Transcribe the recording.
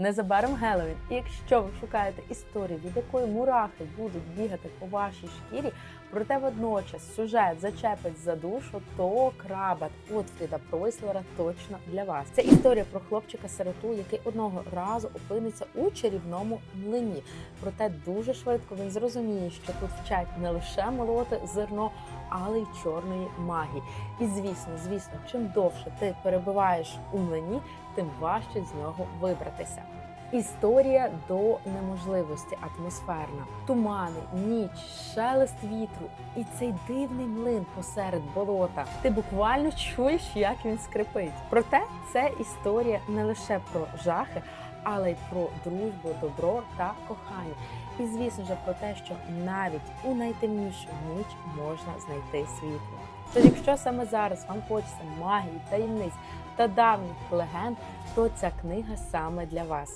Незабаром Геловін. І якщо ви шукаєте історію, від якої мурахи будуть бігати по вашій шкірі, проте водночас сюжет зачепить за душу, то крабат Отфріда Пройслера точно для вас. Це історія про хлопчика-сироту, який одного разу опиниться у чарівному млині. Проте дуже швидко він зрозуміє, що тут вчать не лише молоти зерно, але й чорної магії. І звісно, звісно, чим довше ти перебуваєш у млині, тим важче з нього вибратися. Історія до неможливості атмосферна, тумани, ніч, шелест вітру і цей дивний млин посеред болота. Ти буквально чуєш, як він скрипить. Проте це історія не лише про жахи, але й про дружбу, добро та кохання. І звісно ж про те, що навіть у найтемнішу ніч можна знайти світло. Тож, якщо саме зараз вам хочеться магії, таємниць та давніх легенд, то ця книга саме для вас.